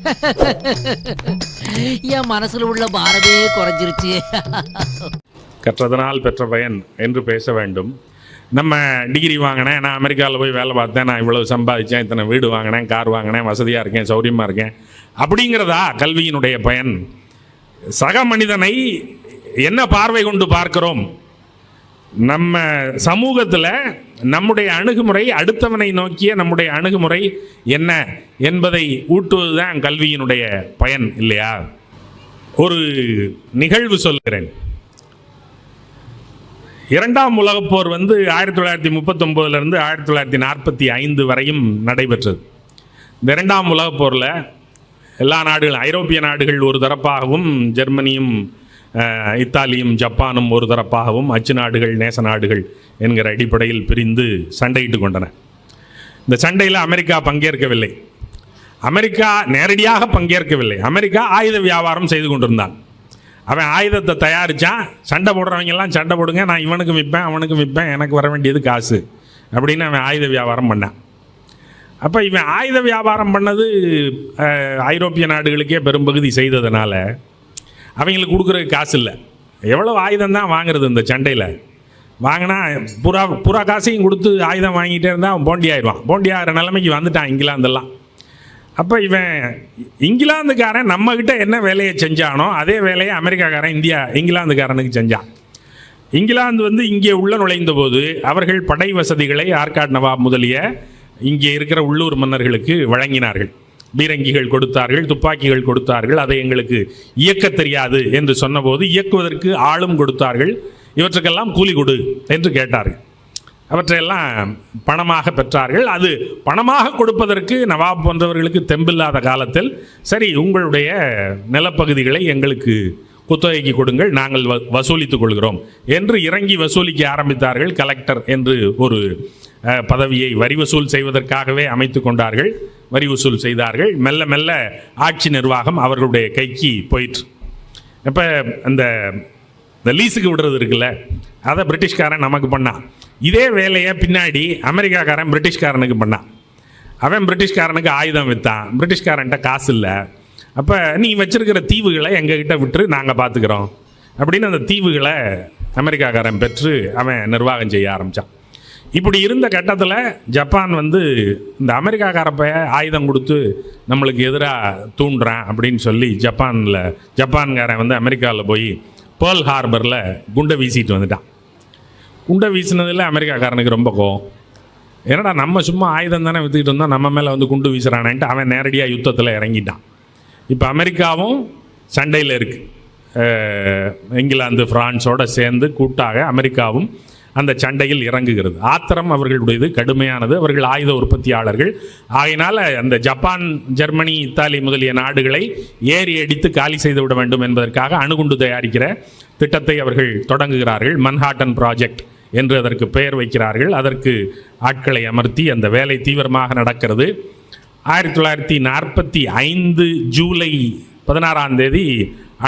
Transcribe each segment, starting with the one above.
என் மனசுல உள்ள பாரதே குறைஞ்சிருச்சு. கற்றதனால் பெற்ற பயன் என்று பேச வேண்டும். நம்ம டிகிரி வாங்கினேன். நான் அமெரிக்காவில் போய் வேலை பார்த்தேன். நான் இவ்வளவு சம்பாதிச்சேன். இத்தனை வீடு வாங்கினேன். கார் வாங்கினேன். வசதியாக இருக்கேன். சௌரியமாக இருக்கேன். அப்படிங்கிறதா கல்வியினுடைய பயன். சக மனிதனை என்ன பார்வை கொண்டு பார்க்கிறோம்? நம்ம சமூகத்தில் நம்முடைய அணுகுமுறை அடுத்தவனை நோக்கிய நம்முடைய அணுகுமுறை என்ன என்பதை ஊட்டுவது தான் கல்வியினுடைய பயன் இல்லையா? ஒரு நிகழ்வு சொல்கிறேன் இரண்டாம் உலகப்போர் வந்து ஆயிரத்தி தொள்ளாயிரத்தி முப்பத்தொம்போதுலேருந்து ஆயிரத்தி தொள்ளாயிரத்தி நாற்பத்தி ஐந்து வரையும் நடைபெற்றது. இந்த இரண்டாம் உலகப்போரில் எல்லா நாடுகள் ஐரோப்பிய நாடுகள் ஒரு தரப்பாகவும் ஜெர்மனியும் இத்தாலியும் ஜப்பானும் ஒரு தரப்பாகவும் அச்சு நாடுகள் நேச நாடுகள் என்கிற அடிப்படையில் பிரிந்து சண்டையிட்டு கொண்டன. இந்த சண்டையில் அமெரிக்கா பங்கேற்கவில்லை. அமெரிக்கா நேரடியாக பங்கேற்கவில்லை. அமெரிக்கா ஆயுத வியாபாரம் செய்து கொண்டிருந்தான். அவன் ஆயுதத்தை தயாரித்தான் சண்டை போடுறவங்க எல்லாம் சண்டை போடுங்க நான் இவனுக்கு விற்பேன் அவனுக்கு விற்பேன் எனக்கு வர வேண்டியது காசு அப்படின்னு அவன் ஆயுத வியாபாரம் பண்ணான். அப்போ இவன் ஆயுத வியாபாரம் பண்ணது ஐரோப்பிய நாடுகளுக்கே பெரும்பகுதி செய்ததுனால அவங்களுக்கு கொடுக்குறதுக்கு காசு இல்லை. எவ்வளோ ஆயுதம் தான் வாங்குறது இந்த சண்டையில்? வாங்கினா புறா புறா காசையும் கொடுத்து ஆயுதம் வாங்கிட்டே இருந்தால் அவன் போண்டி ஆயிடுவான். போண்டி ஆகிற நிலைமைக்கு வந்துட்டான் இங்கிலாந்தெல்லாம். அப்போ இவன் இங்கிலாந்துக்காரன் நம்மக்கிட்ட என்ன வேலையை செஞ்சானோ அதே வேலையை அமெரிக்காக்காரன் இந்தியா இங்கிலாந்துக்காரனுக்கு செஞ்சான். இங்கிலாந்து வந்து இங்கே உள்ள நுழைந்த போது அவர்கள் படை வசதிகளை ஆர்காட் நவாப் முதலிய இங்கே இருக்கிற உள்ளூர் மன்னர்களுக்கு வழங்கினார்கள். பீரங்கிகள் கொடுத்தார்கள் துப்பாக்கிகள் கொடுத்தார்கள். அதை எங்களுக்கு இயக்க தெரியாது என்று சொன்னபோது இயக்குவதற்கு ஆளும் கொடுத்தார்கள். இவற்றுக்கெல்லாம் கூலி கொடு என்று கேட்டார்கள். அவற்றையெல்லாம் பணமாக பெற்றார்கள். அது பணமாக கொடுப்பதற்கு நவாப் போன்றவர்களுக்கு தெம்பில்லாத காலத்தில் சரி உங்களுடைய நிலப்பகுதிகளை எங்களுக்கு குத்தகைக்கு கொடுங்கள் நாங்கள் வ வசூலித்துக் கொள்கிறோம் என்று இறங்கி வசூலிக்க ஆரம்பித்தார்கள் கலெக்டர் என்று ஒரு பதவியை வரி வசூல் செய்வதற்காகவே அமைத்து கொண்டார்கள். வரி வசூல் செய்தார்கள். மெல்ல மெல்ல ஆட்சி நிர்வாகம் அவர்களுடைய கைக்கு போயிற்று. இப்போ அந்த இந்த லீஸுக்கு விடுறது இருக்குல்ல அதை பிரிட்டிஷ்காரன் நமக்கு பண்ணான். இதே வேலையை பின்னாடி அமெரிக்காக்காரன் பிரிட்டிஷ்காரனுக்கு பண்ணான். அவன் பிரிட்டிஷ்காரனுக்கு ஆயுதம் விற்றான் பிரிட்டிஷ்காரன்ட்ட காசு இல்லை. அப்போ நீ வச்சிருக்கிற தீவுகளை எங்ககிட்ட விட்டு நாங்கள் பார்த்துக்கிறோம் அப்படின்னு அந்த தீவுகளை அமெரிக்காக்காரன் பெற்று அவன் நிர்வாகம் செய்ய ஆரம்பித்தான் இப்படி இருந்த கட்டத்தில் ஜப்பான் வந்து இந்த அமெரிக்காக்காரப்ப ஆயுதம் கொடுத்து நம்மளுக்கு எதிராக தூண்டுறான் அப்படின்னு சொல்லி ஜப்பானில் ஜப்பான்காரன் வந்து அமெரிக்காவில் போய் பேர்ல் ஹார்பரில் குண்டை வீசிட்டு வந்துட்டான். குண்டை வீசினதில் அமெரிக்காக்காரனுக்கு ரொம்ப கோவம். என்னடா நம்ம சும்மா ஆயுதம் தானே விற்றுக்கிட்டு இருந்தோம் நம்ம மேலே வந்து குண்டு வீசுகிறானேன்ட்டு அவன் நேரடியாக யுத்தத்தில் இறங்கிட்டான். இப்போ அமெரிக்காவும் சண்டையில் இருக்குது இங்கிலாந்து ஃப்ரான்ஸோடு சேர்ந்து கூட்டாக அமெரிக்காவும் அந்த சண்டையில் இறங்குகிறது. ஆத்திரம் அவர்களுடையது கடுமையானது. அவர்கள் ஆயுத உற்பத்தியாளர்கள். ஆகையினால் அந்த ஜப்பான் ஜெர்மனி இத்தாலி முதலிய நாடுகளை ஏறி அடித்து காலி செய்து விட வேண்டும் என்பதற்காக அணுகுண்டு தயாரிக்கிற திட்டத்தை அவர்கள் தொடங்குகிறார்கள். மன்ஹாட்டன் ப்ராஜெக்ட் என்று அதற்கு பெயர் வைக்கிறார்கள். அதற்கு ஆட்களை அமர்த்தி அந்த வேலை தீவிரமாக நடக்கிறது. ஆயிரத்தி தொள்ளாயிரத்தி நாற்பத்தி ஐந்து ஜூலை பதினாறாம் தேதி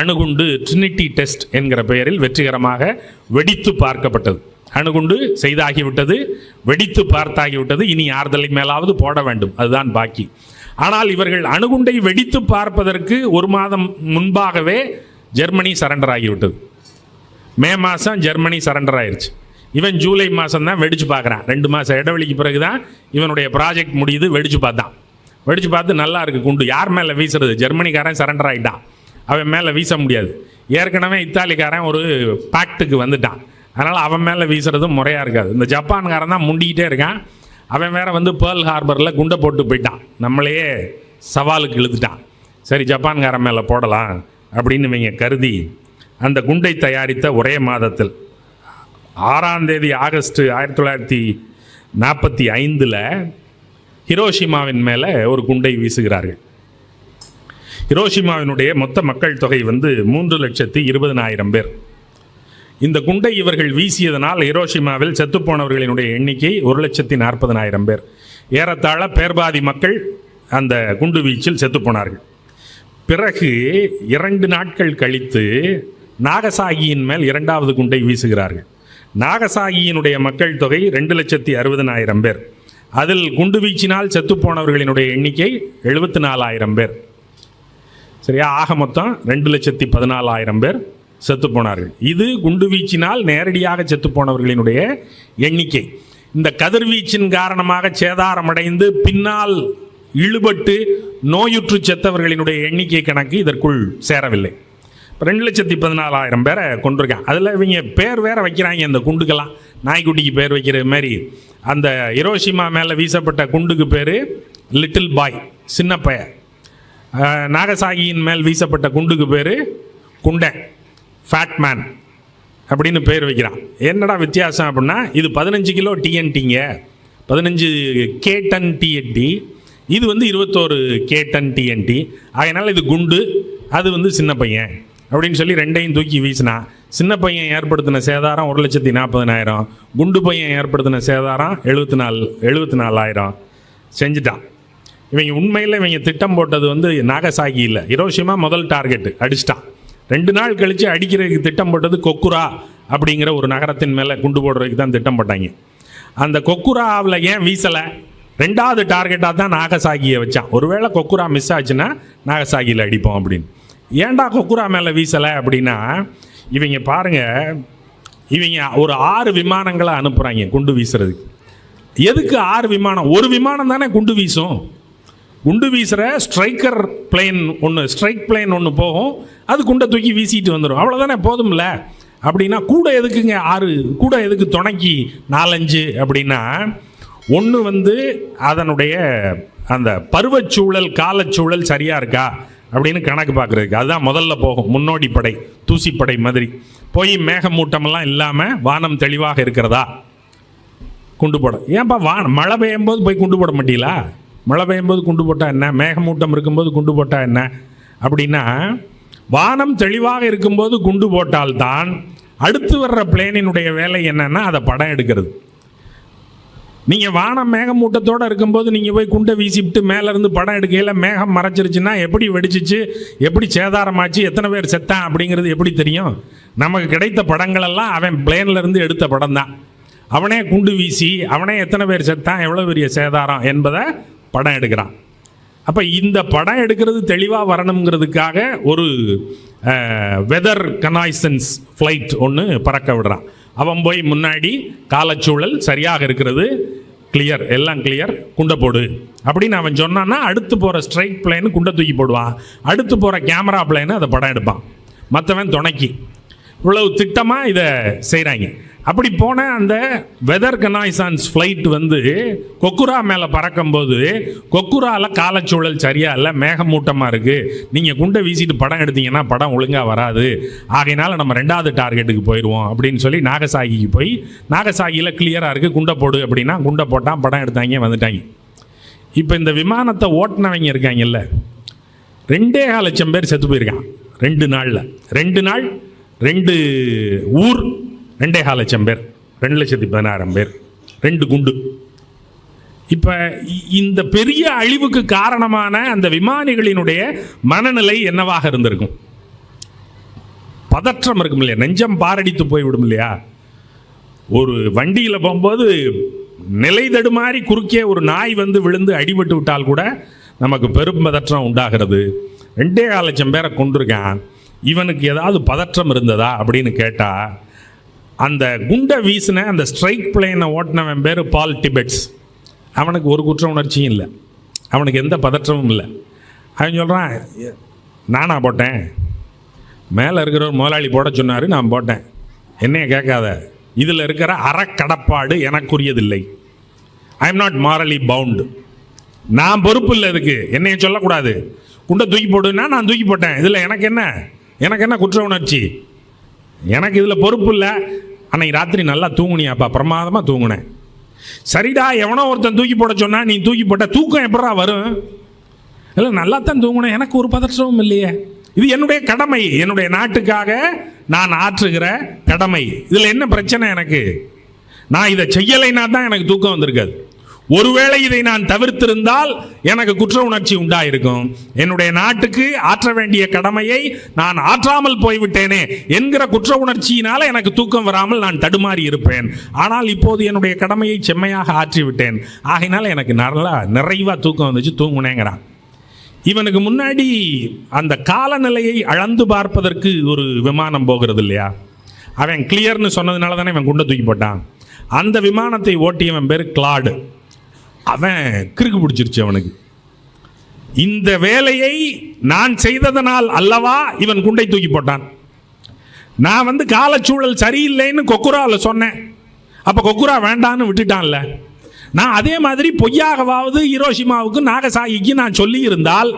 அணுகுண்டு ட்ரினிட்டி டெஸ்ட் என்கிற பெயரில் வெற்றிகரமாக வெடித்து பார்க்கப்பட்டது. அணுகுண்டு செய்தாகிவிட்டது வெடித்து பார்த்தாகிவிட்டது. இனி ஆறுதலை மேலாவது போட வேண்டும். அதுதான் பாக்கி. ஆனால் இவர்கள் அணுகுண்டை வெடித்து பார்ப்பதற்கு ஒரு மாதம் முன்பாகவே ஜெர்மனி சரண்டர் ஆகிவிட்டது. மே மாதம் ஜெர்மனி சரண்டர் ஆயிடுச்சு இவன் ஜூலை மாதம் தான் வெடிச்சு பார்க்குறான். ரெண்டு மாதம் இடைவெளிக்கு பிறகு தான் இவனுடைய ப்ராஜெக்ட் முடியுது வெடிச்சு பார்த்தான். வெடிச்சு பார்த்து நல்லா இருக்குது குண்டு. யார் மேலே வீசுறது? ஜெர்மனிக்காரன் சரண்டர் ஆகிட்டான் அவன் மேலே வீச முடியாது. ஏற்கனவே இத்தாலிக்காரன் ஒரு பேக்டுக்கு வந்துட்டான். அதனால் அவன் மேலே வீசுறதும் முறையாக இருக்காது. இந்த ஜப்பான்காரன் தான் முண்டிக்கிட்டே இருக்கான். அவன் வேற வந்து பேர்ல் ஹார்பரில் குண்டை போட்டு போயிட்டான். நம்மளையே சவாலுக்கு இழுத்துட்டான். சரி ஜப்பான்காரன் மேலே போடலாம் அப்படின்னு இவங்க கருதி அந்த குண்டை தயாரித்த ஒரே மாதத்தில் ஆறாம் தேதி ஆகஸ்ட் ஆயிரத்தி தொள்ளாயிரத்தி நாற்பத்தி ஐந்தில் ஹிரோஷிமாவின் மேலே ஒரு குண்டை வீசுகிறார்கள். ஹிரோஷிமாவினுடைய மொத்த மக்கள் தொகை வந்து மூன்று லட்சத்தி இருபதனாயிரம் பேர். இந்த குண்டை இவர்கள் வீசியதனால் ஹிரோஷிமாவில் செத்துப்போனவர்களினுடைய எண்ணிக்கை ஒரு லட்சத்தி நாற்பதனாயிரம் பேர். ஏறத்தாழ பேர்பாதி மக்கள் அந்த குண்டு வீச்சில் செத்துப்போனார்கள். பிறகு இரண்டு நாட்கள் கழித்து நாகசாகியின் மேல் இரண்டாவது குண்டை வீசுகிறார்கள். நாகசாகியினுடைய மக்கள் தொகை ரெண்டு லட்சத்தி அறுபதனாயிரம் பேர். அதில் குண்டு வீச்சினால் செத்துப்போனவர்களினுடைய எண்ணிக்கை எழுபத்தி நாலாயிரம் பேர். சரியா? ஆக மொத்தம் ரெண்டு லட்சத்தி பதினாலாயிரம் பேர். செத்து போனார்கள். இது குண்டுவீச்சினால் நேரடியாக செத்து போனவர்களினுடைய எண்ணிக்கை. இந்த கதிர்வீச்சின் காரணமாக சேதாரமடைந்து பின்னால் இழுபட்டு நோயுற்று செத்தவர்களினுடைய எண்ணிக்கை கணக்கு இதற்குள் சேரவில்லை. ரெண்டு லட்சத்தி பதினாலாயிரம் பேரை கொண்டிருக்கான் அதில் இவங்க பேர் வேற வைக்கிறாங்க இந்த குண்டுக்கெல்லாம். நாய்க்குட்டிக்கு பேர் வைக்கிற மாதிரி. அந்த ஹிரோஷிமா மேலே வீசப்பட்ட குண்டுக்கு பேர் லிட்டில் பாய் சின்ன பையன். நாகசாகியின் மேல் வீசப்பட்ட குண்டுக்கு பேர் குண்டை ஃபேட்மேன் அப்படின்னு பேர் வைக்கிறான். என்னடா வித்தியாசம் அப்படின்னா இது பதினஞ்சு கிலோ டிஎன்டிங்க பதினஞ்சு கே டன் டிஎன்டி இது வந்து இருபத்தோரு கே டன் டிஎன்டி அதனால் இது குண்டு அது வந்து சின்ன பையன் அப்படின்னு சொல்லி ரெண்டையும் தூக்கி வீசினா சின்ன பையன் ஏற்படுத்தின சேதாரம் ஒரு லட்சத்தி நாற்பதனாயிரம். குண்டு பையன் ஏற்படுத்தின சேதாரம் எழுபத்தி நாலு எழுபத்தி நாலாயிரம் செஞ்சுட்டான். இவங்க உண்மையில் இவங்க திட்டம் போட்டது வந்து நாகசாகி இல்லை. ஹிரோஷிமா முதல் டார்கெட் அடிச்சிட்டான். ரெண்டு நாள் கழித்து அடிக்கிறதுக்கு திட்டம் போட்டது கொக்குரா அப்படிங்கிற ஒரு நகரத்தின் மேலே குண்டு போடுறதுக்கு தான் திட்டம் போட்டாங்க. அந்த கொக்குராவில் ஏன் வீசலை? ரெண்டாவது டார்கெட்டாக தான் நாகசாகியை வச்சான். ஒருவேளை கொக்குரா மிஸ் ஆச்சுன்னா நாகசாகியில் அடிப்போம் அப்படின்னு. ஏன்டா கொக்குரா மேலே வீசலை அப்படின்னா இவங்க பாருங்கள் இவங்க ஒரு ஆறு விமானங்களை அனுப்புகிறாங்க குண்டு வீசுறதுக்கு. எதுக்கு ஆறு விமானம்? ஒரு விமானம் தானே குண்டு வீசும். குண்டு வீசுகிற ஸ்ட்ரைக்கர் பிளேன் ஒன்று ஸ்ட்ரைக் பிளேன் ஒன்று போகும். அது குண்டை தூக்கி வீசிட்டு வந்துடும் அவ்வளோதானே போதும்ல? அப்படின்னா கூட எதுக்குங்க ஆறு? கூட எதுக்கு துணைக்கி நாலஞ்சு? அப்படின்னா ஒன்று வந்து அதனுடைய அந்த பருவச்சூழல் காலச்சூழல் சரியாக இருக்கா? அப்படின்னு கணக்கு பார்க்குறதுக்கு. அதுதான் முதல்ல போகும். முன்னோடி படை தூசிப்படை மாதிரி. போய் மேகமூட்டமெல்லாம் இல்லாமல் வானம் தெளிவாக இருக்கிறதா? குண்டு போட. ஏன்பா வா மழை பெய்யும் போது போய் குண்டு போட மாட்டீங்களா? மழை பெய்யும்போது குண்டு போட்டால் என்ன? மேகமூட்டம் இருக்கும்போது குண்டு போட்டால் என்ன? அப்படின்னா வானம் தெளிவாக இருக்கும்போது குண்டு போட்டால்தான் அடுத்து வர்ற பிளேனினுடைய வேலை என்னென்னா அதை படம் எடுக்கிறது. நீங்கள் வானம் மேகமூட்டத்தோடு இருக்கும்போது நீங்கள் போய் குண்டை வீசிவிட்டு மேலேருந்து படம் எடுக்கையில் மேகம் மறைச்சிருச்சுன்னா எப்படி வெடிச்சிச்சு எப்படி சேதாரமாச்சு எத்தனை பேர் செத்தான் அப்படிங்கிறது எப்படி தெரியும்? நமக்கு கிடைத்த படங்களெல்லாம் அவன் பிளேன்லேருந்து எடுத்த படம் தான் அவனே குண்டு வீசி அவனே எத்தனை பேர் செத்தான் எவ்வளோ பெரிய சேதாரம் என்பதை படம் எடுக்கிறான். அப்போ இந்த படம் எடுக்கிறது தெளிவாக வரணுங்கிறதுக்காக ஒரு வெதர் கனாய்சன்ஸ் ஃப்ளைட் ஒன்று பறக்க விடுறான். அவன் போய் முன்னாடி காலச்சூழல் சரியாக இருக்கிறது. கிளியர் எல்லாம் கிளியர் குண்டை போடு. அப்படின்னு அவன் சொன்னான்னா அடுத்து போகிற ஸ்ட்ரைக் பிளேனு குண்டை தூக்கி போடுவான். அடுத்து போகிற கேமரா பிளேனு அதை படம் எடுப்பான். மற்றவன் துணைக்கி. இவ்வளவு திட்டமாக இதை செய்கிறாங்க அப்படி போன அந்த வெதர் கனாய்சான்ஸ் ஃப்ளைட் வந்து கொக்குரா மேலே பறக்கும்போது கொக்குராவில் காலச்சூழல் சரியா இல்லை மேகமூட்டமாக இருக்குது நீங்கள் குண்டை வீசிட்டு படம் எடுத்தீங்கன்னா படம் ஒழுங்காக வராது. ஆகையினால நம்ம ரெண்டாவது டார்கெட்டுக்கு போயிடுவோம் அப்படின்னு சொல்லி நாகசாகிக்கு போய் நாகசாகியில் கிளியராக இருக்குது குண்டை போடு அப்படின்னா குண்டை போட்டால் படம் எடுத்தாங்க வந்துட்டாங்க. இப்போ இந்த விமானத்தை ஓட்டினவங்க இருக்காங்கல்ல ரெண்டே கால் லட்சம் பேர் செத்து போயிருக்கான் ரெண்டு நாளில். ரெண்டு நாள் ரெண்டு ஊர் ரெண்டே கால் லட்சம் பேர் ரெண்டு லட்சத்தி பதினாயிரம் பேர் ரெண்டு குண்டு. இப்போ இந்த பெரிய அழிவுக்கு காரணமான அந்த விமானிகளினுடைய மனநிலை என்னவாக இருந்திருக்கும்? பதற்றம் இருக்கும் இல்லையா? நெஞ்சம் பாரடித்து போய்விடும் இல்லையா? ஒரு வண்டியில் போகும்போது நிலை தடுமாறி குறுக்கே ஒரு நாய் வந்து விழுந்து அடிபட்டு விட்டால் கூட நமக்கு பெரும் பதற்றம் உண்டாகிறது. ரெண்டே கால் லட்சம் பேரை கொண்டிருக்கான் இவனுக்கு ஏதாவது பதற்றம் இருந்ததா அப்படின்னு கேட்டால் அந்த குண்டை வீசின அந்த ஸ்ட்ரைக் பிளேனை ஓட்டினவன் பேர் பால் டிபெட்ஸ் அவனுக்கு ஒரு குற்ற உணர்ச்சியும் இல்லை. அவனுக்கு எந்த பதற்றமும் இல்லை. அவன் சொல்கிறான் நானா போட்டேன். மேலே இருக்கிற ஒரு முதலாளி போட சொன்னார் நான் போட்டேன். என்னைய கேட்காத. இதில் இருக்கிற அறக்கடப்பாடு எனக்குரியதில்லை. I am not morally bound நான் பொறுப்பு இல்லை இதுக்கு. என்னைய சொல்லக்கூடாது. குண்டை தூக்கி போடுன்னா நான் தூக்கி போட்டேன். இதில் எனக்கு என்ன? எனக்கு என்ன குற்ற உணர்ச்சி? எனக்கு இதில் பொறுப்பு இல்லை. அன்னைக்கு ராத்திரி நல்லா தூங்குனியாப்பா பிரமாதமாக தூங்குனேன். சரிடா எவனோ ஒருத்தன் தூக்கி போட சொன்னால் நீ தூக்கி போட்ட தூக்கம் எப்படா வரும்? இல்லை நல்லா தான் தூங்கினேன் எனக்கு ஒரு பதற்றமும் இல்லையே. இது என்னுடைய கடமை என்னுடைய நாட்டுக்காக நான் ஆற்றுகிற கடமை. இதில் என்ன பிரச்சனை எனக்கு? நான் இதை செய்யலைன்னா தான் எனக்கு தூக்கம் வந்திருக்காது. ஒருவேளை இதை நான் தவிர்த்திருந்தால் எனக்கு குற்ற உணர்ச்சி உண்டாயிருக்கும். என்னுடைய நாட்டுக்கு ஆற்ற வேண்டிய கடமையை நான் ஆற்றாமல் போய்விட்டேனே என்கிற குற்ற உணர்ச்சியினால் எனக்கு தூக்கம் வராமல் நான் தடுமாறி இருப்பேன். ஆனால் இப்போது என்னுடைய கடமையை செம்மையாக ஆற்றி விட்டேன் எனக்கு நல்லா நிறைவாக தூக்கம் வந்துச்சு தூங்குனேங்கிறான். இவனுக்கு முன்னாடி அந்த காலநிலையை அளந்து பார்ப்பதற்கு ஒரு விமானம் போகிறது இல்லையா அவன் கிளியர்னு சொன்னதுனால தானே இவன் குண்டை தூக்கி போட்டான். அந்த விமானத்தை ஓட்டியவன் பேர் கிளாடு அவன் கிறுக்கு பிடிச்சிருச்சு அவனுக்கு. இந்த வேலையை நான் செய்ததனால் அல்லவா இவன் குண்டை தூக்கி போட்டான். நான் வந்து காலச்சூழல் சரியில்லைன்னு கொக்குராவில் சொன்னேன். அப்போ கொக்குரா வேண்டான்னு விட்டுட்டான்ல. நான் அதே மாதிரி பொய்யாகவாவது ஹிரோஷிமாவுக்கு நாகசாகிக்கு நான் சொல்லியிருந்தால்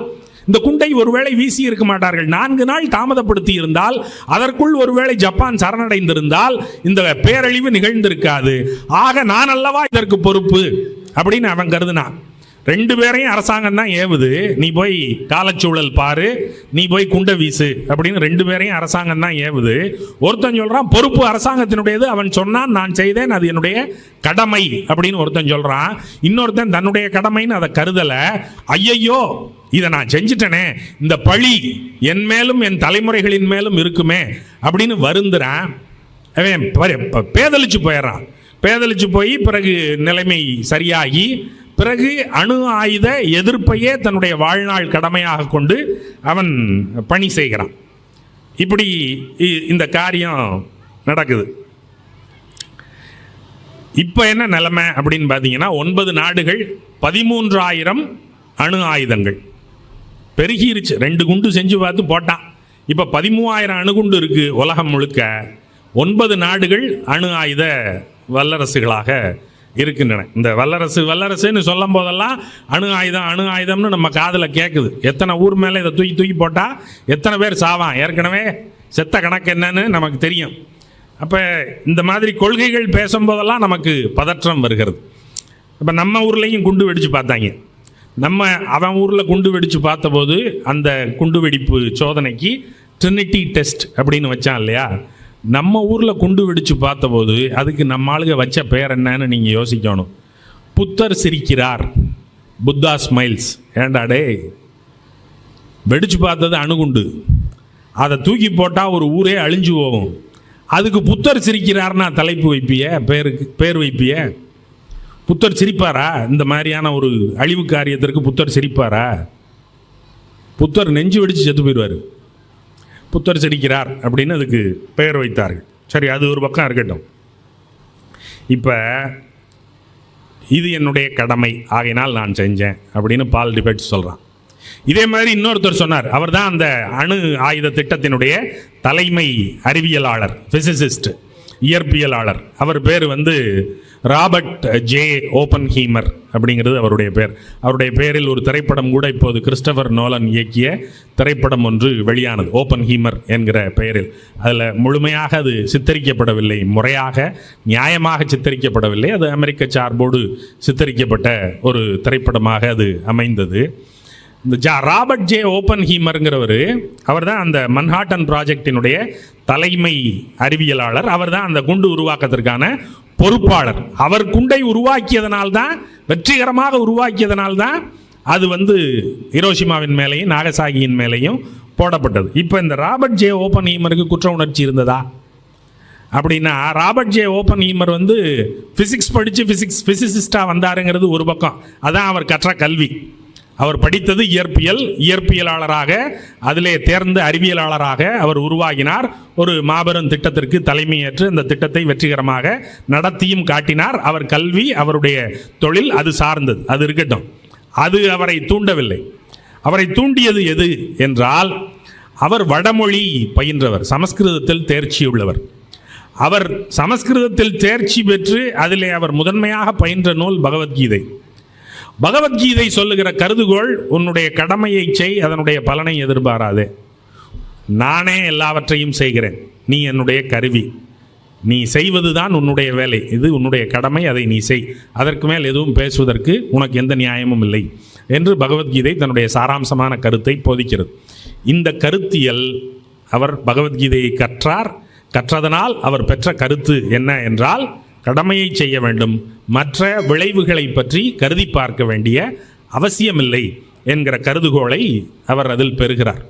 இந்த குண்டை ஒருவேளை வீசி இருக்க மாட்டார்கள். நான்கு நாள் தாமதப்படுத்தி இருந்தால் அதற்குள் ஒருவேளை ஜப்பான் சரணடைந்திருந்தால் இந்த பேரழிவு நிகழ்ந்திருக்காது. ஆக நான் அல்லவா இதற்கு பொறுப்பு? அப்படின்னு அவன் கருதுனான். ரெண்டு பேரையும் அரசாங்கம் தான் ஏவுது. நீ போய் காலச்சூழல் பாரு நீ போய் குண்டை வீசு அப்படின்னு ரெண்டு பேரையும் அரசாங்கம் தான் ஏவுது. ஒருத்தன் சொல்கிறான் பொறுப்பு அரசாங்கத்தினுடையது. அவன் சொன்னான் நான் செய்தேன் அது என்னுடைய கடமை. அப்படின்னு ஒருத்தன் சொல்கிறான் இன்னொருத்தன் தன்னுடைய கடமைன்னு அதை கருதலை. ஐயையோ இதை நான் செஞ்சிட்டனே இந்த பழி என் மேலும் என் தலைமுறைகளின் மேலும் இருக்குமே. அப்படின்னு வருந்துறான். அவன் பேதலிச்சு போயிடுறான். பேதலிச்சு போய் பிறகு நிலைமை சரியாகி பிறகு அணு ஆயுத எதிர்ப்பையே தன்னுடைய வாழ்நாள் கடமையாக கொண்டு அவன் பணி செய்கிறான். இப்படி இ- இந்த காரியம் நடக்குது. இப்போ என்ன நிலைமை அப்படின்னு பார்த்தீங்கன்னா ஒன்பது நாடுகள் பதிமூன்றாயிரம் அணு ஆயுதங்கள். பெருகிருச்சு. ரெண்டு குண்டு செஞ்சு பார்த்து போட்டான். இப்போ பதிமூவாயிரம் அணுகுண்டு இருக்குது உலகம் முழுக்க. ஒன்பது நாடுகள் அணு ஆயுத வல்லரசுகளாக இருக்கின்றன. இந்த வல்லரசு வல்லரசுன்னு சொல்லும் போதெல்லாம் அணு ஆயுதம் அணு ஆயுதம்னு நம்ம காதில் கேட்குது எத்தனை ஊர் மேலே இதை தூக்கி தூக்கி போட்டால் எத்தனை பேர் சாவான்? ஏற்கனவே செத்த கணக்கு என்னன்னு நமக்கு தெரியும். அப்போ இந்த மாதிரி கொள்கைகள் பேசும்போதெல்லாம் நமக்கு பதற்றம் வருகிறது. இப்போ நம்ம ஊர்லேயும் குண்டு வெடித்து பார்த்தாங்க. நம்ம அவன் ஊரில் குண்டு வெடித்து பார்த்தபோது அந்த குண்டு வெடிப்பு சோதனைக்கு ட்ரினிட்டி டெஸ்ட் அப்படின்னு வச்சான் இல்லையா? நம்ம ஊரில் குண்டு வெடித்து பார்த்தபோது அதுக்கு நம்ம ஆளுக வச்ச பெயர் என்னன்னு நீங்கள் யோசிக்கணும். புத்தர் சிரிக்கிறார். புத்தா ஸ்மைல்ஸ். ஏண்டாடே டேய்? பார்த்தது அணுகுண்டு. அதை தூக்கி போட்டால் ஒரு ஊரே அழிஞ்சு போகும். அதுக்கு புத்தர் சிரிக்கிறார்னா தலைப்பு வைப்பிய? பேருக்கு பேர் வைப்பிய? புத்தர் சிரிப்பாரா? இந்த மாதிரியான ஒரு அழிவு காரியத்திற்கு புத்தர் சிரிப்பாரா? புத்தர் நெஞ்சு வெடிச்சு செத்து போயிடுவார். புத்தர் சிரிக்கிறார் அப்படின்னு அதுக்கு பெயர் வைத்தார்கள். சரி அது ஒரு பக்கம் இருக்கட்டும். இப்போ இது என்னுடைய கடமை ஆகையினால் நான் செஞ்சேன் அப்படின்னு பால் டிபேட் சொல்கிறான் இதே மாதிரி இன்னொருத்தர் சொன்னார். அவர் தான் அந்த அணு ஆயுத திட்டத்தினுடைய தலைமை அறிவியலாளர் பிசிசிஸ்ட் இயற்பியலாளர். அவர் பேர் வந்து ராபர்ட் ஜே. ஓப்பன் ஹீமர் அப்படிங்கிறது அவருடைய பேர். அவருடைய பேரில் ஒரு திரைப்படம் கூட இப்போது கிறிஸ்டபர் நோலன் இயக்கிய திரைப்படம் ஒன்று வெளியானது. ஓப்பன் ஹீமர் என்கிற பெயரில். அதில் முழுமையாக அது சித்தரிக்கப்படவில்லை. முறையாக நியாயமாக சித்தரிக்கப்படவில்லை. அது அமெரிக்க சார்போடு சித்தரிக்கப்பட்ட ஒரு திரைப்படமாக அது அமைந்தது. இந்த ஜா ராபர்ட் ஜே. ஓப்பன் ஹீமருங்கிறவர் அவர் தான் அந்த மன்ஹாட்டன் ப்ராஜெக்டினுடைய தலைமை அறிவியலாளர். அவர் தான் அந்த குண்டு உருவாக்கத்திற்கான பொறுப்பாளர். அவர் குண்டை உருவாக்கியதனால்தான் வெற்றிகரமாக உருவாக்கியதனால்தான் அது வந்து ஹிரோஷிமாவின் மேலேயும் நாகசாகியின் மேலேயும் போடப்பட்டது. இப்போ இந்த ராபர்ட் ஜே ஓப்பன் ஹீமருக்கு குற்ற உணர்ச்சி இருந்ததா? அப்படின்னா ராபர்ட் ஜே ஓப்பன் ஹீமர் வந்து ஃபிசிக்ஸ் படித்து ஃபிசிக்ஸ் ஃபிசிசிஸ்டாக வந்தாருங்கிறது ஒரு பக்கம். அதான் அவர் கற்ற கல்வி. அவர் படித்தது இயற்பியல் இயற்பியலாளராக அதிலே தேர்ந்த அறிவியலாளராக அவர் உருவாகினார். ஒரு மாபெரும் திட்டத்திற்கு தலைமையேற்று அந்த திட்டத்தை வெற்றிகரமாக நடத்தியும் காட்டினார். அவர் கல்வி அவருடைய தொழில் அது சார்ந்தது அது இருக்கட்டும். அது அவரை தூண்டவில்லை. அவரை தூண்டியது எது என்றால் அவர் வடமொழி பயின்றவர் சமஸ்கிருதத்தில் தேர்ச்சியுள்ளவர் அவர் சமஸ்கிருதத்தில் தேர்ச்சி பெற்று அதிலே அவர் முதன்மையாக பயின்ற நூல் பகவத்கீதை. பகவத்கீதை சொல்லுகிற கருதுகோள் உன்னுடைய கடமையை செய் அதனுடைய பலனை எதிர்பாராதே. நானே எல்லாவற்றையும் செய்கிறேன். நீ என்னுடைய கருவி. நீ செய்வதுதான் உன்னுடைய வேலை. இது உன்னுடைய கடமை அதை நீ செய். அதற்கு மேல் எதுவும் பேசுவதற்கு உனக்கு எந்த நியாயமும் இல்லை என்று பகவத்கீதை தன்னுடைய சாராம்சமான கருத்தை போதிக்கிறது. இந்த கருத்தியல் அவர் பகவத்கீதையை கற்றார். கற்றதனால் அவர் பெற்ற கருத்து என்ன என்றால் கடமையை செய்ய வேண்டும். மற்ற விளைவுகளை பற்றி கருதி பார்க்க வேண்டிய அவசியமில்லை என்கிற கருதுகோளை அவர் அதில் பெறுகிறார்.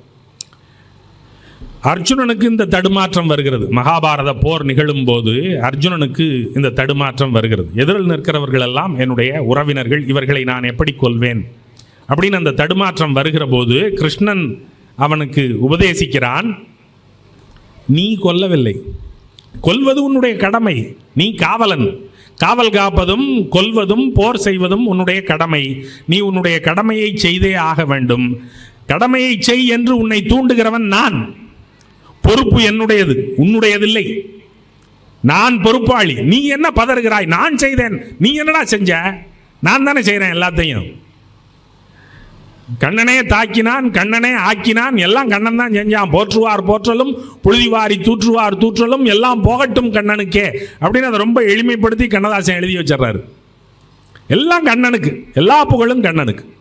அர்ஜுனனுக்கு இந்த தடுமாற்றம் வருகிறது. மகாபாரத போர் நிகழும் போது அர்ஜுனனுக்கு இந்த தடுமாற்றம் வருகிறது. எதிரில் நிற்கிறவர்கள் எல்லாம் என்னுடைய உறவினர்கள் இவர்களை நான் எப்படி கொள்வேன் அப்படின்னு அந்த தடுமாற்றம் வருகிற போது கிருஷ்ணன் அவனுக்கு உபதேசிக்கிறான். நீ கொல்லவில்லை. கொல்வது உன்னுடைய கடமை. நீ காவலன். காவல் காப்பதும் கொல்வதும் போர் செய்வதும் உன்னுடைய கடமை. நீ உன்னுடைய கடமையை செய்தே ஆக வேண்டும். கடமையை செய் என்று உன்னை தூண்டுகிறவன் நான். பொறுப்பு என்னுடையது உன்னுடையதில்லை. நான் பொறுப்பாளி. நீ என்ன பதறுகிறாய்? நான் செய்தேன். நீ என்னடா செஞ்ச? நான் தானே செய்கிறேன் எல்லாத்தையும். கண்ணனே தாக்கினான் கண்ணனே ஆக்கினான் எல்லாம் கண்ணன் தான் செஞ்சான். போற்றுவார் போற்றலும் புழுதிவாரி தூற்றுவார் தூற்றலும் எல்லாம் போகட்டும் கண்ணனுக்கே அப்படின்னு அதை ரொம்ப எளிமைப்படுத்தி கண்ணதாசன் எழுதி வச்சிடுறாரு. எல்லாம் கண்ணனுக்கு எல்லா புகழும் கண்ணனுக்கு.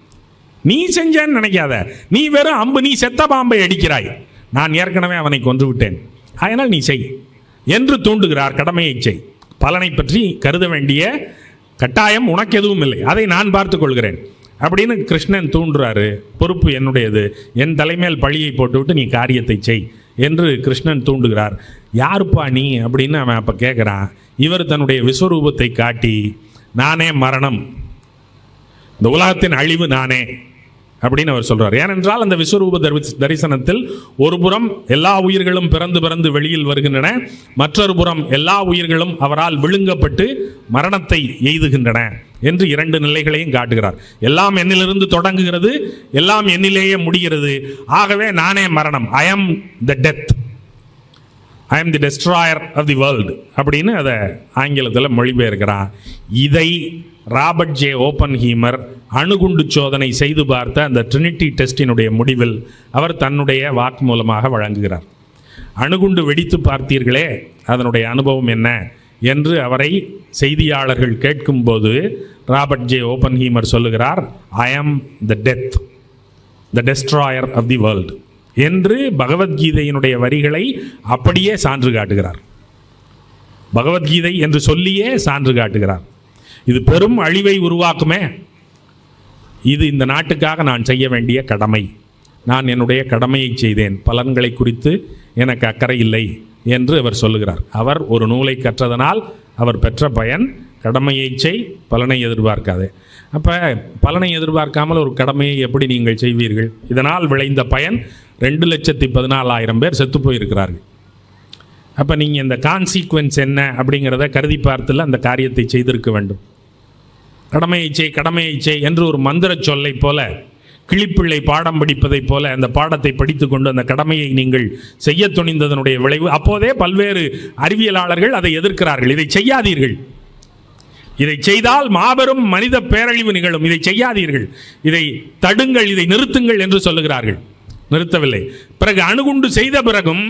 நீ செஞ்சேன்னு நினைக்காத. நீ வெறும் அம்பு நீ செத்த பாம்பை அடிக்கிறாய். நான் ஏற்கனவே அவனை கொன்று விட்டேன். அதனால் நீ செய். என்று தூண்டுகிறார் கடமையை செய். பலனை பற்றி கருத வேண்டிய கட்டாயம் உனக்கு எதுவும் இல்லை. அதை நான் பார்த்துக் கொள்கிறேன். அப்படின்னு கிருஷ்ணன் தூண்டுறாரு. பொறுப்பு என்னுடையது. என் தலைமேல் பழியை போட்டுவிட்டு நீ காரியத்தை செய் என்று கிருஷ்ணன் தூண்டுகிறார். யாருப்பா நீ? அப்படின்னு அவன் அப்போ கேட்குறான் இவர் தன்னுடைய விஸ்வரூபத்தை காட்டி நானே மரணம். இந்த உலகத்தின் அழிவு நானே. அப்படின்னு அவர் சொல்றார். ஏனென்றால் அந்த விஸ்வரூப தரிசனத்தில் ஒரு புறம் எல்லா உயிர்களும் பிறந்து பிறந்து வெளியில் வருகின்றன. மற்றொரு புறம் எல்லா உயிர்களும் அவரால் விழுங்கப்பட்டு மரணத்தை எய்துகின்றன. என்று இரண்டு நிலைகளையும் காட்டுகிறார். எல்லாம் என்னிலிருந்து தொடங்குகிறது எல்லாம் என்னிலேயே முடிகிறது. ஆகவே நானே மரணம். I am the death I am the destroyer of the world அப்படின்னு அதை ஆங்கிலத்தில் மொழிபெயர்க்கிறான். இதை ராபர்ட் ஜே. ஓப்பன் ஹீமர் அணுகுண்டு சோதனை செய்து பார்த்த அந்த ட்ரினிட்டி டெஸ்டினுடைய முடிவில் அவர் தன்னுடைய வாக்கு மூலமாக வழங்குகிறார். அணுகுண்டு வெடித்து பார்த்தீர்களே அதனுடைய அனுபவம் என்ன? என்று அவரை செய்தியாளர்கள் கேட்கும்போது ராபர்ட் ஜே. ஓபன் ஹீமர் சொல்லுகிறார் I am the death the destroyer of the world என்று பகவத்கீதையினுடைய வரிகளை அப்படியே சான்று காட்டுகிறார். பகவத்கீதை என்று சொல்லியே சான்று காட்டுகிறார். இது பெரும் அழிவை உருவாக்குமே. இது இந்த நாட்டுக்காக நான் செய்ய வேண்டிய கடமை. நான் என்னுடைய கடமையை செய்தேன். பலன்களை குறித்து எனக்கு அக்கறை இல்லை. என்று அவர் சொல்லுகிறார். அவர் ஒரு நூலை கற்றதனால் அவர் பெற்ற பயன் கடமையை செய் பலனை எதிர்பார்க்காதே. அப்போ பலனை எதிர்பார்க்காமல் ஒரு கடமையை எப்படி நீங்கள் செய்வீர்கள்? இதனால் விளைந்த பயன் ரெண்டு லட்சத்தி பதினாலாயிரம் பேர் செத்து போயிருக்கிறார்கள். அப்போ நீங்கள் இந்த கான்சீக்வன்ஸ் என்ன அப்படிங்கிறத கருதி பார்த்துல அந்த காரியத்தை செய்திருக்க வேண்டும். கடமையை செய் கடமையை செய் என்று ஒரு மந்திரச் சொல்லைப் போல கிளிப்பிள்ளை பாடம் படிப்பதைப் போல அந்த பாடத்தை படித்து கொண்டு அந்த கடமையை நீங்கள் செய்ய துணிந்ததனுடைய விளைவு. அப்போதே பல்வேறு அறிவியலாளர்கள் அதை எதிர்க்கிறார்கள். இதை செய்யாதீர்கள். இதை செய்தால் மாபெரும் மனித பேரழிவு நிகழும். இதை செய்யாதீர்கள். இதை தடுங்கள் இதை நிறுத்துங்கள் என்று சொல்லுகிறார்கள். நிறுத்தவில்லை. பிறகு அணுகுண்டு செய்த பிறகும்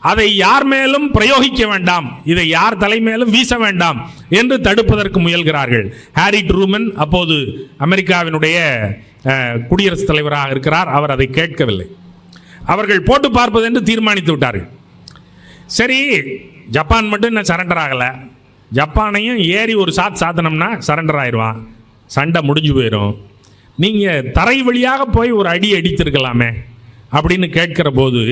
அதை யார் மேலும் பிரயோகிக்க வேண்டாம். இதை யார் தலை மேலும் வீச வேண்டாம் என்று தடுப்பதற்கு முயல்கிறார்கள். ஹாரி ட்ரூமன் அப்போது அமெரிக்காவினுடைய குடியரசுத் தலைவராக இருக்கிறார். அவர் அதை கேட்கவில்லை. அவர்கள் போட்டு பார்ப்பது என்று தீர்மானித்து விட்டார்கள். சரி ஜப்பான் மட்டும் இன்னும் சரண்டர் ஆகலை. ஜப்பானையும் ஏறி ஒரு சாத் சாத்தனம்னா சரண்டர் ஆயிடுவான். சண்டை முடிஞ்சு போயிடும். நீங்கள் தரை வழியாக போய் ஒரு அடி அடித்திருக்கலாமே அப்படின்னு கேட்கிற போது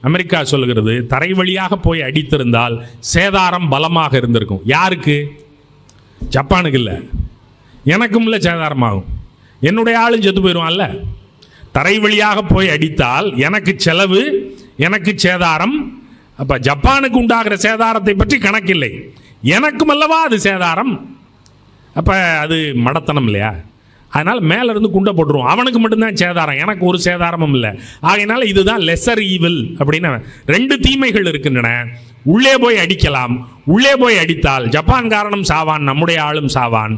அமெரிக்கா சொல்லுகிறது தரை வழியாக போய் அடித்திருந்தால் சேதாரம் பலமாக இருந்திருக்கும். யாருக்கு? ஜப்பானுக்கு இல்லை. எனக்கும் இல்லை சேதாரமாகும். என்னுடைய ஆளும் செத்து போயிடுவான்ல? தரை வழியாக போய் அடித்தால் எனக்கு செலவு எனக்கு சேதாரம். அப்போ ஜப்பானுக்கு உண்டாகிற சேதாரத்தை பற்றி கணக்கில்லை. எனக்கும் அல்லவா அது சேதாரம்? அப்போ அது மடத்தனம் இல்லையா? அதனால் மேலேருந்து குண்டை போட்டுருவோம். அவனுக்கு மட்டும்தான் சேதாரம். எனக்கு ஒரு சேதாரமும் இல்லை. ஆகையினால இதுதான் லெசர் ஈவில் அப்படின்னு ரெண்டு தீமைகள் இருக்கின்றன. உள்ளே போய் அடிக்கலாம். உள்ளே போய் அடித்தால் ஜப்பான் காரணம் சாவான் நம்முடைய ஆளும் சாவான்.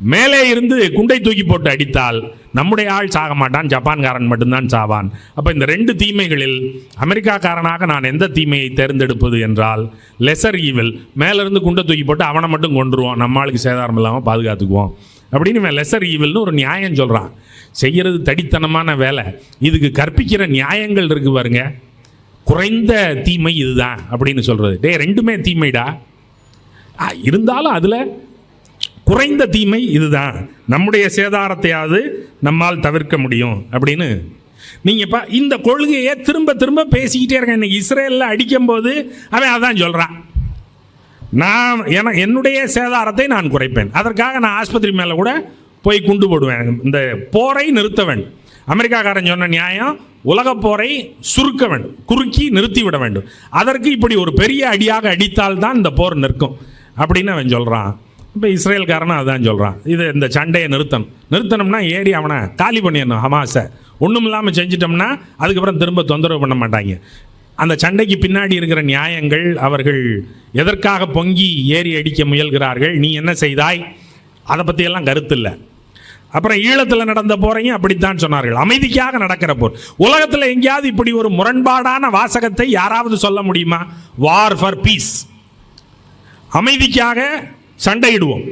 மேலே இருந்து குண்டை தூக்கி போட்டு அடித்தால் நம்முடைய ஆள் சாக மாட்டான் ஜப்பான்காரன் மட்டும்தான் சாவான். அப்போ இந்த ரெண்டு தீமைகளில் அமெரிக்காக்காரனாக நான் எந்த தீமையை தேர்ந்தெடுப்பது என்றால் லெசர் ஈவில் மேலேருந்து குண்டை தூக்கி போட்டு அவனை மட்டும் கொண்டுருவோம் நம்ம ஆளுக்கு சேதாரம் இல்லாமல் பாதுகாத்துக்குவோம். அப்படின்னு இவன் லெசர் ஈவில்னு ஒரு நியாயம் சொல்கிறான் செய்கிறது தடித்தனமான வேலை. இதுக்கு கற்பிக்கிற நியாயங்கள் இருக்கு பாருங்க. குறைந்த தீமை இதுதான் அப்படின்னு சொல்கிறது டே ரெண்டுமே தீமைடா. ஆ, இருந்தாலும் அதில் குறைந்த தீமை இதுதான். நம்முடைய சேதாரத்தையாவது நம்மால் தவிர்க்க முடியும். அப்படின்னு நீங்கள் இப்போ இந்த கொள்கையை திரும்ப திரும்ப பேசிக்கிட்டே இருக்கேன் இன்னைக்கு இஸ்ரேலில் அடிக்கும்போது அவன் அதான் சொல்கிறான் நான் என என்னுடைய சேதாரத்தை நான் குறைப்பேன். அதற்காக நான் ஆஸ்பத்திரி மேலே கூட போய் குண்டு போடுவேன். இந்த போரை நிறுத்த வேண்டும் அமெரிக்காக்காரன் சொன்ன நியாயம் உலகப் போரை சுருக்க வேண்டும் குறுக்கி நிறுத்தி விட வேண்டும். அதற்கு இப்படி ஒரு பெரிய அடியாக அடித்தால் தான் இந்த போர் நிற்கும். அப்படின்னு அவன் சொல்கிறான் இப்போ இஸ்ரேல்காரனும் அதான் சொல்கிறான் இது இந்த சண்டையை நிறுத்தணும். நிறுத்தணும்னா ஏறி அவனை காலி பண்ணிடணும் ஹமாஸை. ஒன்றும் இல்லாமல் செஞ்சிட்டோம்னா அதுக்கப்புறம் திரும்ப தொந்தரவு பண்ண மாட்டாங்க. அந்த சண்டைக்கு பின்னாடி இருக்கிற நியாயங்கள் அவர்கள் எதற்காக பொங்கி ஏறி அடிக்க முயல்கிறார்கள்? நீ என்ன செய்தாய்? அதை பற்றியெல்லாம் கருத்து இல்லை. அப்புறம் ஈழத்தில் நடந்த போரையும் அப்படித்தான் சொன்னார்கள். அமைதிக்காக நடக்கிற போர். உலகத்தில் எங்கேயாவது இப்படி ஒரு முரண்பாடான வாசகத்தை யாராவது சொல்ல முடியுமா? வார் ஃபார் பீஸ் அமைதிக்காக சண்டையிடுவோம்.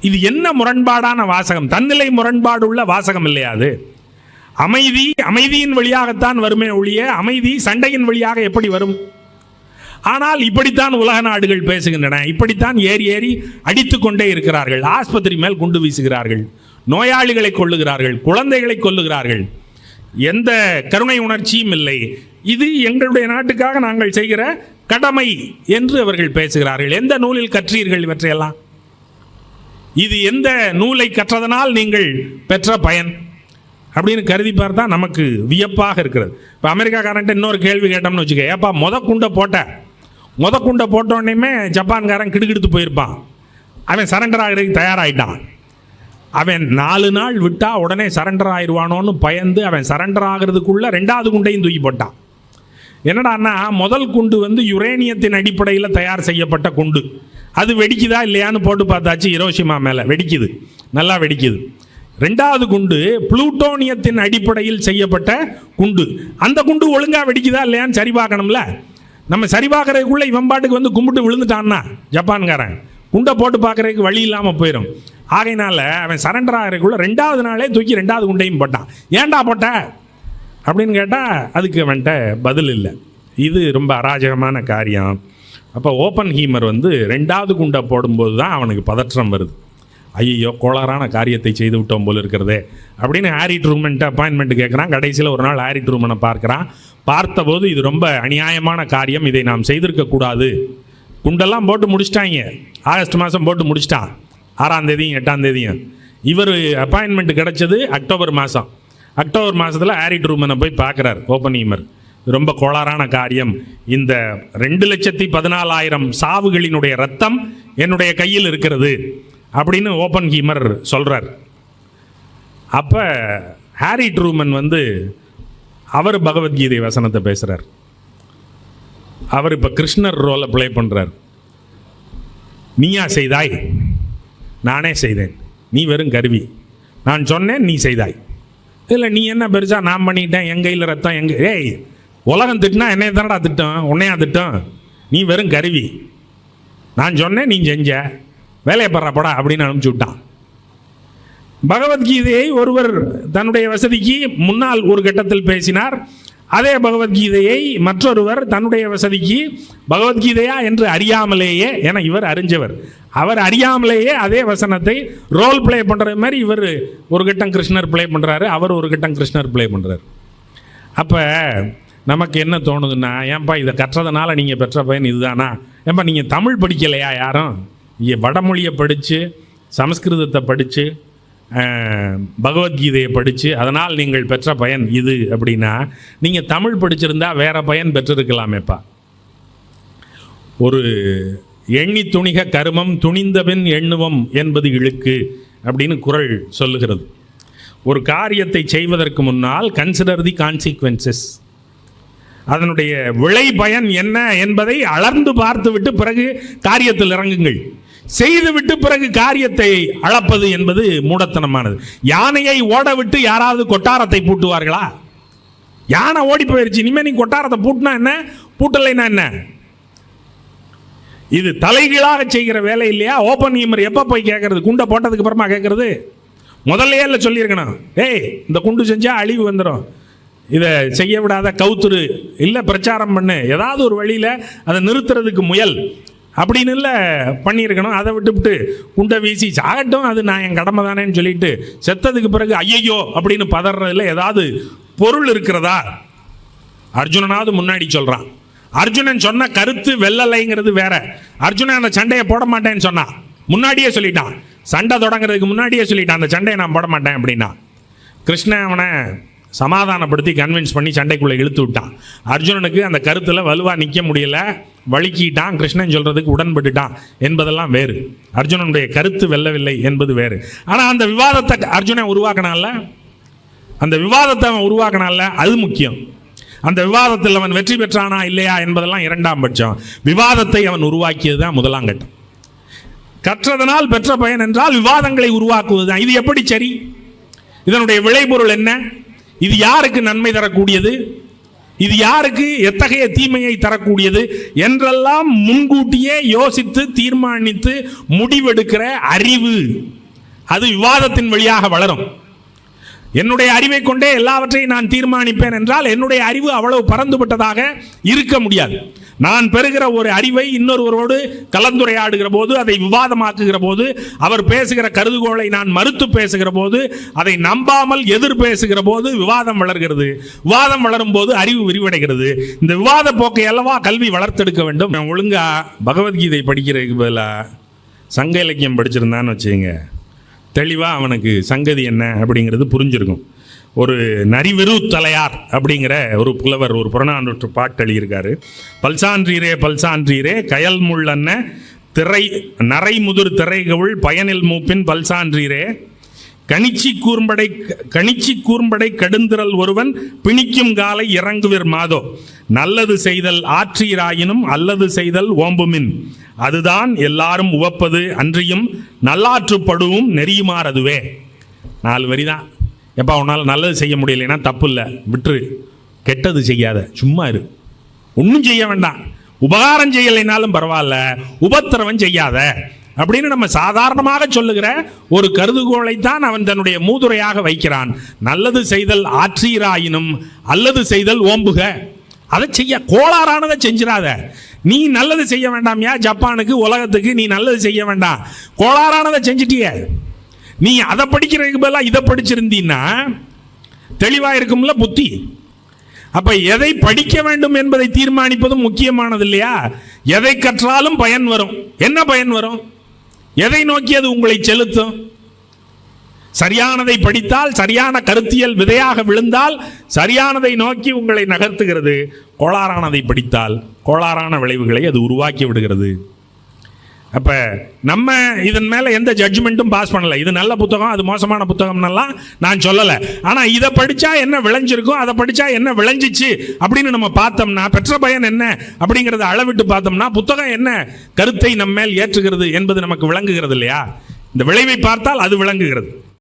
இது என்ன முரண்பாடான வாசகம்? தன்னிலை முரண்பாடு உள்ள வாசகம் இல்லையா அது? அமைதி அமைதியின் வழியாகத்தான் வருமே ஒழிய அமைதி சண்டையின் வழியாக எப்படி வரும்? ஆனால் இப்படித்தான் உலக நாடுகள் பேசுகின்றன. இப்படித்தான் ஏறி ஏறி அடித்து கொண்டே இருக்கிறார்கள். ஆஸ்பத்திரி மேல் குண்டு வீசுகிறார்கள். நோயாளிகளை கொல்லுகிறார்கள். குழந்தைகளை கொல்லுகிறார்கள். எந்த கருணை உணர்ச்சியும் இல்லை. இது எங்களுடைய நாட்டுக்காக நாங்கள் செய்கிற கடமை என்று அவர்கள் பேசுகிறார்கள். எந்த நூலில் கற்றீர்கள் இவற்றையெல்லாம்? இது எந்த நூலை கற்றதனால் நீங்கள் பெற்ற பயன்? அப்படின்னு கருதி பார்த்தா நமக்கு வியப்பாக இருக்கிறது. இப்போ அமெரிக்காக்காரன்ட்ட இன்னொரு கேள்வி கேட்டோம்னு வச்சுக்க ஏப்பா மொத குண்டை போட்ட? மொத குண்டை போட்டோடனேமே ஜப்பான்காரன் கிடுகிடுத்து போயிருப்பான். அவன் சரண்டர் ஆகிறதுக்கு தயாராகிட்டான் அவன் நாலு நாள் விட்டால் உடனே சரண்டர் ஆயிடுவானோன்னு பயந்து அவன் சரண்டர் ஆகிறதுக்குள்ளே ரெண்டாவது குண்டையும் தூக்கி போட்டான். என்னடான்னா முதல் குண்டு வந்து யுரேனியத்தின் அடிப்படையில் தயார் செய்யப்பட்ட குண்டு. அது வெடிக்குதா இல்லையான்னு போட்டு பார்த்தாச்சு ஹிரோஷிமா மேலே. வெடிக்குது. நல்லா வெடிக்குது. ரெண்டாவது குண்டு புளூட்டோனியத்தின் அடிப்படையில் செய்யப்பட்ட குண்டு. அந்த குண்டு ஒழுங்காக வெடிக்குதா இல்லையான்னு சரி பார்க்கணும்ல. நம்ம சரி பார்க்கறதுக்குள்ள இவன் பாட்டுக்கு வந்து கும்பிட்டு விழுந்துட்டான்னா ஜப்பான்காரன். குண்டை போட்டு பார்க்குறதுக்கு வழி இல்லாமல் போயிடும் ஆகையினால அவன் சரண்டர் ஆகிறதுக்குள்ளே ரெண்டாவது நாளே தூக்கி ரெண்டாவது குண்டையும் போட்டான். ஏன்டா போட்ட? அப்படின்னு கேட்டால் அதுக்கு அவன்கிட்ட பதில் இல்லை. இது ரொம்ப அராஜகமான காரியம். அப்போ ஓப்பன் ஹீமர் வந்து ரெண்டாவது குண்டை போடும்போது தான் அவனுக்கு பதற்றம் வருது. ஐயோ கோளாறான காரியத்தை செய்து விட்டோம் போல இருக்கிறதே அப்படின்னு ஹாரி ட்ரூமன்ட்டு அப்பாயின்மெண்ட் கேட்குறான் கடைசியில் ஒரு நாள் ஹாரி ட்ரூமனை பார்க்குறான். பார்த்தபோது இது ரொம்ப அநியாயமான காரியம். இதை நாம் செய்திருக்கக்கூடாது குண்டெல்லாம் போட்டு முடிச்சிட்டாங்க. ஆகஸ்ட் மாதம் போட்டு முடிச்சிட்டான். ஆறாம் தேதியும் எட்டாம் தேதியும். இவர் அப்பாயின்மெண்ட் கிடைச்சது அக்டோபர் மாதம் அக்டோபர் மாதத்தில் ஹாரி ட்ரூமனை போய் பார்க்குறாரு. ஓப்பன் ஹீமர் ரொம்ப கோளாறான காரியம். இந்த ரெண்டு லட்சத்தி பதினாலாயிரம் சாவுகளினுடைய ரத்தம் என்னுடைய கையில் இருக்கிறது அப்படின்னு ஓப்பன் ஹீமர் சொல்கிறார் அப்போ ஹாரி ட்ரூமன் வந்து அவர் பகவத்கீதை வசனத்தை பேசுகிறார் அவர் இப்போ கிருஷ்ணர் ரோலை ப்ளே பண்ணுறார் நீயா செய்தாய்? நானே செய்தேன். நீ வெறும் கருவி. நான் சொன்னேன் நீ செய்தாய். இல்லை நீ என்ன பெருசா நான் பண்ணிட்டேன் என் கையில் ரத்தம் எங்க? ஏய் உலகம் திட்டினா என்னைய தானடா திட்டம் உன்னையா திட்டம். நீ வெறும் கருவி. நான் சொன்னேன் நீ செஞ்ச. வேலையை படுறா அப்படின்னு அனுப்பிச்சு விட்டான். பகவத்கீதையை ஒருவர் தன்னுடைய வசதிக்கு முன்னால் ஒரு கட்டத்தில் பேசினார். அதே பகவத்கீதையை மற்றொருவர் தன்னுடைய வசதிக்கு பகவத்கீதையா என்று அறியாமலேயே என இவர் அறிஞ்சவர். அவர் அறியாமலேயே அதே வசனத்தை ரோல் ப்ளே பண்ணுற மாதிரி இவர் ஒரு கட்டம் கிருஷ்ணர் ப்ளே பண்ணுறாரு அவர் ஒரு கட்டம் கிருஷ்ணர் ப்ளே பண்ணுறாரு அப்போ நமக்கு என்ன தோணுதுன்னா ஏன்பா இதை கற்றதுனால நீங்கள் பெற்ற பயன் இதுதானா? ஏன்பா நீங்கள் தமிழ் படிக்கலையா யாரும்? இங்கே வடமொழியை படித்து சமஸ்கிருதத்தை படித்து பகவத்கீதையை படித்து அதனால் நீங்கள் பெற்ற பயன் இது அப்படின்னா நீங்கள் தமிழ் படிச்சிருந்தா வேற பயன் பெற்றிருக்கலாமேப்பா. ஒரு எண்ணி துணிக கருமம் துணிந்தபின் எண்ணுவம் என்பது இழுக்கு அப்படின்னு குரல் சொல்லுகிறது. ஒரு காரியத்தை செய்வதற்கு முன்னால் கன்சிடர் தி கான்சிக்வன்சஸ் அதனுடைய விளை பயன் என்ன என்பதை அளர்ந்து பார்த்துவிட்டு பிறகு காரியத்தில் இறங்குங்கள். செய்துவிட்டு பிறகு காரியத்தை அளப்பது என்பது மூடத்தனமானது. யானையை ஓட விட்டு யாராவது கொட்டாரத்தை பூட்டுவார்களா? யானை ஓடி போயிருச்சு இனிமேல் நீ கொட்டாரத்தை பூட்டினா என்ன? பூட்டலைன்னா என்ன? இது தலைகீழாக செய்கிற வேலை இல்லையா? ஓப்பன் ஈமர் எப்போ போய் கேட்கறது குண்டை போட்டதுக்கு அப்புறமா கேட்கறது முதல்லையே இல்லை சொல்லியிருக்கணும். ஏய் இந்த குண்டு செஞ்சால் அழிவு வந்துடும் இதை செய்ய விடாத கவுத்துரு. இல்லை பிரச்சாரம் பண்ணு. ஏதாவது ஒரு வழியில் அதை நிறுத்துறதுக்கு முயல். அப்படின்னு இல்லை பண்ணியிருக்கணும். அதை விட்டுவிட்டு குண்டை வீசி சாகட்டும் அது நான் என் கடமை தானேன்னு சொல்லிட்டு செத்ததுக்கு பிறகு ஐயையோ அப்படின்னு பதறதுல ஏதாவது பொருள் இருக்கிறதா? அர்ஜுனனாவது முன்னாடி சொல்கிறான் அர்ஜுனன் சொன்ன கருத்து வெள்ளலைங்கிறது வேற. அர்ஜுனன் அந்த சண்டையை போட மாட்டேன்னு சொன்னான் முன்னாடியே சொல்லிட்டான். சண்டை தொடங்குறதுக்கு முன்னாடியே சொல்லிட்டான் அந்த சண்டையை நான் போட மாட்டேன் அப்படின்னா. கிருஷ்ணன் அவனை சமாதானப்படுத்தி கன்வின்ஸ் பண்ணி சண்டைக்குள்ளே இழுத்து விட்டான். அர்ஜுனனுக்கு அந்த கருத்தில் வலுவாக நிற்க முடியல. வழுக்கிட்டான். கிருஷ்ணன் சொல்கிறதுக்கு உடன்பட்டுட்டான் என்பதெல்லாம் வேறு. அர்ஜுனனுடைய கருத்து வெல்லவில்லை என்பது வேறு. ஆனால் அந்த விவாதத்தை அர்ஜுனன் உருவாக்கினால அந்த விவாதத்தை அவன் உருவாக்கினால அது முக்கியம். அந்த விவாதத்தில் அவன் வெற்றி பெற்றானா இல்லையா என்பதெல்லாம் இரண்டாம் பட்சம். விவாதத்தை அவன் உருவாக்கியது தான் முதலாம் கட்டம். கற்றதனால் பெற்ற பயன் என்றால் விவாதங்களை உருவாக்குவது தான். இது எப்படி சரி? இதனுடைய விளைபொருள் என்ன? இது யாருக்கு நன்மை தரக்கூடியது? இது யாருக்கு எத்தகைய தீமையை தரக்கூடியது? என்றெல்லாம் முன்கூட்டியே யோசித்து தீர்மானித்து முடிவெடுக்கிற அறிவு அது விவாதத்தின் வழியாக வளரும். என்னுடைய அறிவை கொண்டே எல்லாவற்றையும் நான் தீர்மானிப்பேன் என்றால் என்னுடைய அறிவு அவ்வளவு பறந்துபட்டதாக இருக்க முடியாது. நான் பெறுகிற ஒரு அறிவை இன்னொருவரோடு கலந்துரையாடுகிற போது அதை விவாதமாக்குகிற போது அவர் பேசுகிற கருதுகோளை நான் மறுத்து பேசுகிற போது அதை நம்பாமல் எதிர் பேசுகிற போது விவாதம் வளர்கிறது. விவாதம் வளரும் போது அறிவு விரிவடைகிறது. இந்த விவாத போக்கை அல்லவா கல்வி வளர்த்தெடுக்க வேண்டும்? நான் ஒழுங்கா பகவத்கீதை படிக்கிறதுக்கு பதிலாக சங்க இலக்கியம் படிச்சிருந்தான்னு வச்சுங்க தெளிவாக அவனுக்கு சங்கதி என்ன அப்படிங்கிறது புரிஞ்சிருக்கும். ஒரு நரிவெரு தலையார் அப்படிங்கிற ஒரு புலவர் ஒரு புறநானூற்று பாட்டு எழுதியிருக்காரு. பல்சான்றீரே பல்சான்றீரே கயல் முள்ளன்ன திரை நரைமுதிர் திரைகவுள் பயனில் மூப்பின் பல்சான்றீரே. கணிச்சி கூர்ம்படை கணிச்சி கூர்ம்படை கடுந்திரல் ஒருவன் பிணிக்கும் காலை இறங்குவிர் மாதோ. நல்லது செய்தல் ஆற்றீராயினும் அல்லது செய்தல் ஓம்புமின். அதுதான் எல்லாரும் உவப்பது அன்றியும் நல்லாற்றுப்படுவும் நெறியுமாறதுவே. நாலு வரிதான். எப்பா உன்னால் நல்லது செய்ய முடியலைன்னா தப்பு இல்லை விட்டுரு. கெட்டது செய்யாத. சும்மா இரு. ஒன்றும் செய்ய வேண்டாம். உபகாரம் செய்யலைனாலும் பரவாயில்ல. உபத்திரவம் செய்யாத. அப்படின்னு நம்ம சாதாரணமாக சொல்லுகிற ஒரு கருதுகோளைத்தான் அவன் தன்னுடைய மூதுரையாக வைக்கிறான். நல்லது செய்தல் ஆற்றீராயினும் அல்லது செய்தல் ஓம்புக. அதை செய்ய கோளாறானதை செஞ்சிடாத. நீ நல்லது செய்ய வேண்டாம்யா ஜப்பானுக்கு உலகத்துக்கு நீ நல்லது செய்ய வேண்டாம். கோளாறானதை செஞ்சிட்டிய. நீ அதை படிக்கிறதுக்கு பதிலாக இதை படிச்சிருந்தீன்னா தெளிவாக இருக்கும்ல புத்தி. அப்போ எதை படிக்க வேண்டும் என்பதை தீர்மானிப்பதும் முக்கியமானது இல்லையா? எதை கற்றாலும் பயன் வரும். என்ன பயன் வரும்? எதை நோக்கி அது உங்களை செலுத்தும்? சரியானதை படித்தால் சரியான கருத்தியல் விதையாக விழுந்தால் சரியானதை நோக்கி உங்களை நகர்த்துகிறது. கோளாறானதை படித்தால் கோளாறான விளைவுகளை அது உருவாக்கி விடுகிறது. அப்ப நம்ம இதன் மேல எந்த ஜட்ஜ்மெண்ட்டும் பாஸ் பண்ணல. இது நல்ல புத்தகம் அது மோசமான புத்தகம்னெல்லாம் நான் சொல்லலை. ஆனால் இதை படிச்சா என்ன விளைஞ்சிருக்கும் அதை படிச்சா என்ன விளைஞ்சிச்சு அப்படின்னு நம்ம பார்த்தோம்னா பெற்ற பயன் என்ன அப்படிங்கிறத அளவிட்டு பார்த்தோம்னா புத்தகம் என்ன கருத்தை நம்ம மேல் ஏற்றுகிறது என்பது நமக்கு விளங்குகிறது இல்லையா? இந்த விளைவை பார்த்தால் அது விளங்குகிறது.